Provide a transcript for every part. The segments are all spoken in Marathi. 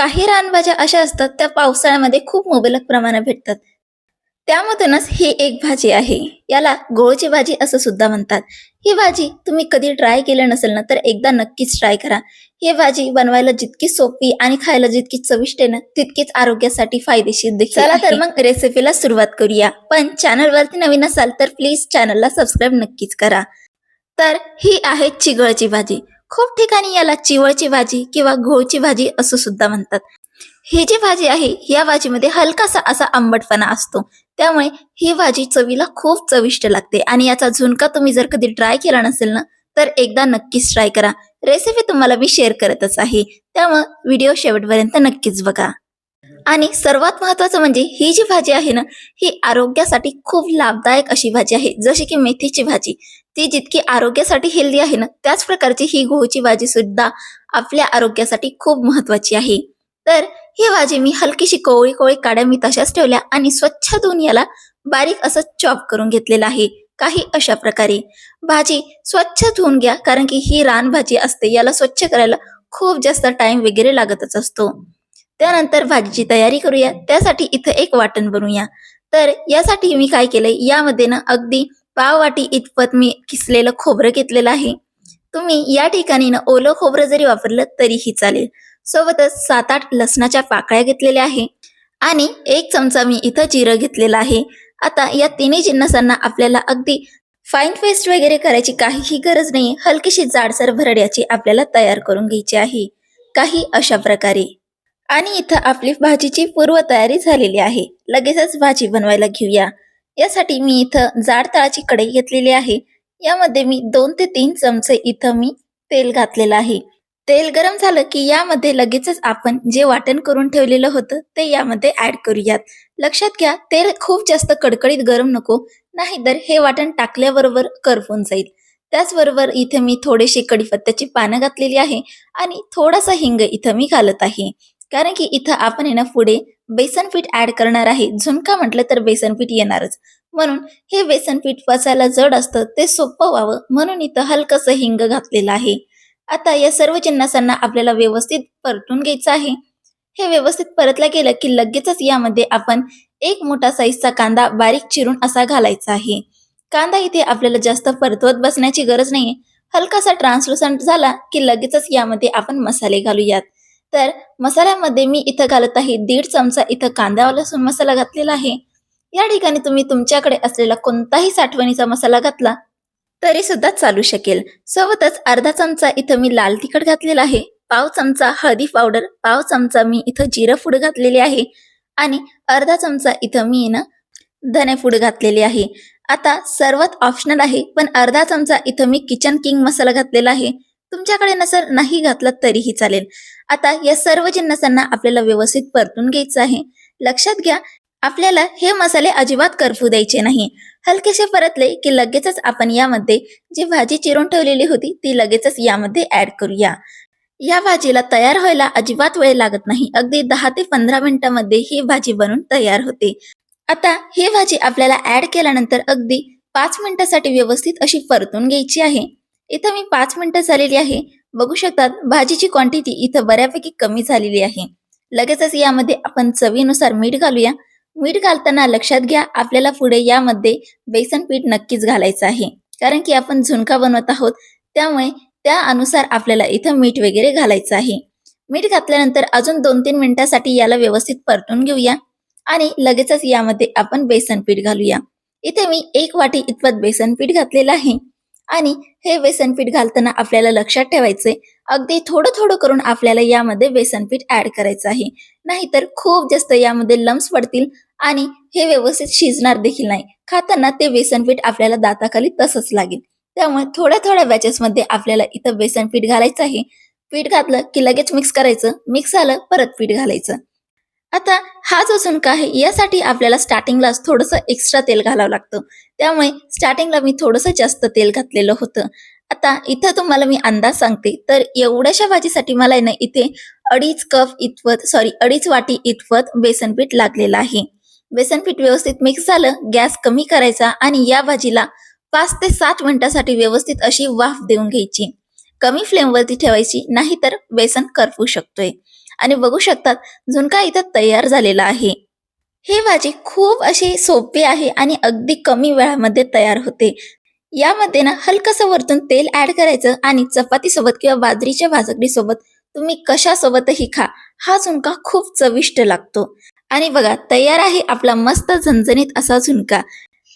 काही रानभाज्या अशा असतात त्या पावसाळ्यामध्ये खूप मुबलक प्रमाणात भेटतात. त्यामधूनच ही एक भाजी आहे. याला गोळची भाजी असं सुद्धा म्हणतात. ही भाजी तुम्ही कधी ट्राय केलं नसेल ना तर एकदा नक्कीच ट्राय करा. ही भाजी बनवायला जितकी सोपी आणि खायला जितकी चविष्ट आहे ना तितकीच आरोग्यासाठी फायदेशीर देखील चला तर मग रेसिपीला सुरुवात करूया. पण चॅनलवरती नवीन असाल तर प्लीज चॅनलला सबस्क्राईब नक्कीच करा. तर ही आहे चिगळची भाजी. खूप ठिकाणी याला चिवळची भाजी किंवा घोळची भाजी असं सुद्धा म्हणतात. ही जी भाजी आहे या भाजीमध्ये हलकासा असा आंबटपणा असतो. त्यामुळे ही भाजी चवीला खूप चविष्ट लागते. आणि याचा झुणका तुम्ही जर कधी ट्राय केला नसेल ना तर एकदा नक्कीच ट्राय करा. रेसिपी तुम्हाला मी शेअर करतच आहे. त्यामुळे व्हिडिओ शेवटपर्यंत नक्कीच बघा. आणि सर्वात महत्वाचं म्हणजे ही जी भाजी आहे ना ही आरोग्यासाठी खूप लाभदायक अशी भाजी आहे. जशी की मेथीची भाजी ती जितकी आरोग्यासाठी हेल्दी आहे ना त्याच प्रकारची ही गहूची भाजी सुद्धा आपल्या आरोग्यासाठी खूप महत्वाची आहे. तर ही भाजी मी हलकीशी कोवळी कोवळी काड्या मी तशाच ठेवल्या आणि स्वच्छ धुवून याला बारीक असं चॉप करून घेतलेलं आहे काही अशा प्रकारे. भाजी स्वच्छ धुवून घ्या कारण की ही रान भाजी असते याला स्वच्छ करायला खूप जास्त टाइम वगैरे लागतच असतो. त्यानंतर भाजीची तयारी करूया. त्यासाठी इथं एक वाटण बनवूया. तर यासाठी मी काय केलंय? यामध्ये ना अगदी पाव वाटी इतपत मी किसलेलं खोबरं घेतलेलं आहे. तुम्ही या ठिकाणी ना ओलं खोबरं जरी वापरलं तरीही चालेल. सोबतच सात आठ लसणाच्या पाकळ्या घेतलेल्या आहे. आणि एक चमचा मी इथं जिरं घेतलेलं आहे. आता या तिन्ही जिन्नसांना आपल्याला अगदी फाईन पेस्ट वगैरे करायची काहीही गरज नाही हलकीशी जाडसर भरड्याची आपल्याला तयार करून घ्यायची आहे. काही अशा प्रकारे. आणि इथं आपली भाजीची पूर्वतयारी झालेली आहे. लगेचच भाजी बनवायला घेऊया. यासाठी मी इथं जाड तळाची कढई घेतलेली आहे. यामध्ये मी दोन ते तीन चमचे इथं मी तेल घातलेलं आहे. तेल गरम झालं की यामध्ये लगेचच आपण जे वाटण करून ठेवलेलं होतं ते यामध्ये ऍड करूयात. लक्षात घ्या तेल खूप जास्त कडकडीत गरम नको नाहीतर हे वाटण टाकल्याबरोबर करपून जाईल. त्याचबरोबर इथे मी थोडेसे कडीपत्त्याची पानं घातलेली आहे आणि थोडासा हिंग इथं मी घालत आहे. कारण की इथं आपण आहे ना पुढे बेसन पीठ ऍड करणार आहे. झुणका म्हटलं तर बेसन पीठ येणारच. म्हणून हे बेसन पीठ पचायला जड असतं ते सोपं व्हावं. म्हणून इथं हलकसं हिंग घातलेलं आहे. आता या सर्व जिन्नसांना आपल्याला व्यवस्थित परतून घ्यायचं आहे. हे व्यवस्थित परतला गेलं की लगेचच यामध्ये आपण एक मोठा साईजचा कांदा बारीक चिरून असा घालायचा आहे. कांदा इथे आपल्याला जास्त परतवत बसण्याची गरज नाहीये. हलकासा ट्रान्सलुसंट झाला की लगेचच यामध्ये आपण मसाले घालूयात. तर मसाल्यामध्ये मी इथं घालत आहे दीड चमचा इथं कांदा लसूण मसाला घातलेला आहे. या ठिकाणी तुम्ही तुमच्याकडे असलेला कोणताही साठवणीचा मसाला घातला तरी सुद्धा चालू शकेल. सोबतच अर्धा चमचा इथं मी लाल तिखट घातलेला आहे. पाव चमचा हळदी पावडर पाव चमचा मी इथं जिरं फूड घातलेली आहे आणि अर्धा चमचा इथं मी ना धने फूड घातलेली आहे. आता सर्वात ऑप्शनल आहे पण अर्धा चमचा इथं मी किचन किंग मसाला घातलेला आहे. तुमच्याकडे नसर नाही घातला तरीही चालेल. आता या सर्व जिन्नसांना आपल्याला व्यवस्थित परतून घ्यायचं आहे. लक्षात घ्या आपल्याला हे मसाले अजिबात करफू द्यायचे नाही. हलकेसे परतले की लगेचच आपण यामध्ये जी भाजी चिरून ठेवलेली होती ती लगेचच यामध्ये ऍड करूया. या भाजीला तयार व्हायला अजिबात वेळ लागत नाही. अगदी दहा ते पंधरा मिनिटांमध्ये ही भाजी बनून तयार होते. आता ही भाजी आपल्याला ऍड केल्यानंतर अगदी पाच मिनिटासाठी व्यवस्थित अशी परतून घ्यायची आहे. इथं मी पाच मिनिटं झालेली आहे. बघू शकतात भाजीची क्वांटिटी इथं बऱ्यापैकी कमी झालेली आहे. लगेचच यामध्ये आपण चवीनुसार मीठ घालूया. मीठ घालताना लक्षात घ्या आपल्याला पुढे यामध्ये बेसन पीठ नक्कीच घालायचं आहे. कारण की आपण झुणका बनवत आहोत त्यामुळे त्या अनुसार आपल्याला इथं मीठ वगैरे घालायचं आहे. मीठ घातल्यानंतर अजून दोन तीन मिनिटासाठी याला व्यवस्थित परतून घेऊया. आणि लगेचच यामध्ये आपण बेसन पीठ घालूया. इथे मी एक वाटी इतपत बेसन पीठ घातलेलं आहे. आणि हे बेसन पीठ घालताना आपल्याला लक्षात ठेवायचंय अगदी थोडं थोडं करून आपल्याला यामध्ये बेसन पीठ ऍड करायचं आहे. नाहीतर खूप जास्त यामध्ये लम्स पडतील आणि हे व्यवस्थित शिजणार देखील नाही. खाताना ते बेसन पीठ आपल्याला दाताखाली तसंच लागेल. त्यामुळे थोड्या थोड्या बॅचेसमध्ये आपल्याला इथं बेसन पीठ घालायचं आहे. पीठ घातलं की लगेच मिक्स करायचं. मिक्स झालं परत पीठ घालायचं. आता हा जो झुणका आहे यासाठी आपल्याला स्टार्टिंगलाच थोडंसं एक्स्ट्रा तेल घालावं लागतं. त्यामुळे स्टार्टिंगला मी थोडंसं जास्त तेल घातलेलं होतं. आता इथं तुम्हाला मी अंदाज सांगते. तर एवढ्याशा भाजीसाठी मला आहे ना इथे अडीच कप इतपत सॉरी अडीच वाटी इतपत बेसन पीठ लागलेलं आहे. बेसन पीठ व्यवस्थित मिक्स झालं गॅस कमी करायचा आणि या भाजीला पाच ते सात मिनिटासाठी व्यवस्थित अशी वाफ देऊन घ्यायची. कमी फ्लेमवरती ठेवायची नाहीतर बेसन करपू शकतोय. आणि बघू शकतात झुणका इथं तयार झालेला आहे. हे भाजी खूप अशी सोपी आहे आणि अगदी कमी वेळामध्ये तयार होते. यामध्ये ना हलकसं वरतून तेल ऍड करायचं आणि चपाती सोबत किंवा बाजरीच्या भाजकरी सोबत तुम्ही कशासोबतही खा. हा झुणका खूप चविष्ट लागतो. आणि बघा तयार आहे आपला मस्त झणझणीत असा झुणका.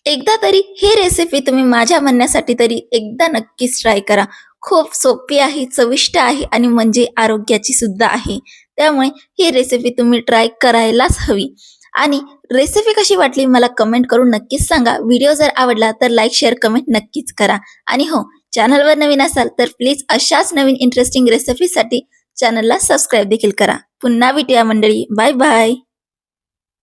एकदा तरी ही रेसिपी तुम्ही माझ्या म्हणण्यासाठी तरी एकदा नक्कीच ट्राय करा. खूप सोपी आहे चविष्ट आहे आणि म्हणजे आरोग्याची सुद्धा आहे. त्यामुळे ही रेसिपी तुम्ही ट्राय करायलाच हवी. आणि रेसिपी कशी वाटली मला कमेंट करून नक्कीच सांगा. व्हिडिओ जर आवडला तर लाईक शेअर कमेंट नक्कीच करा. आणि हो चॅनलवर नवीन असाल तर प्लीज अशाच नवीन इंटरेस्टिंग रेसिपीसाठी चॅनलला सबस्क्राईब देखील करा. पुन्हा भेटूया मंडळी. Bye bye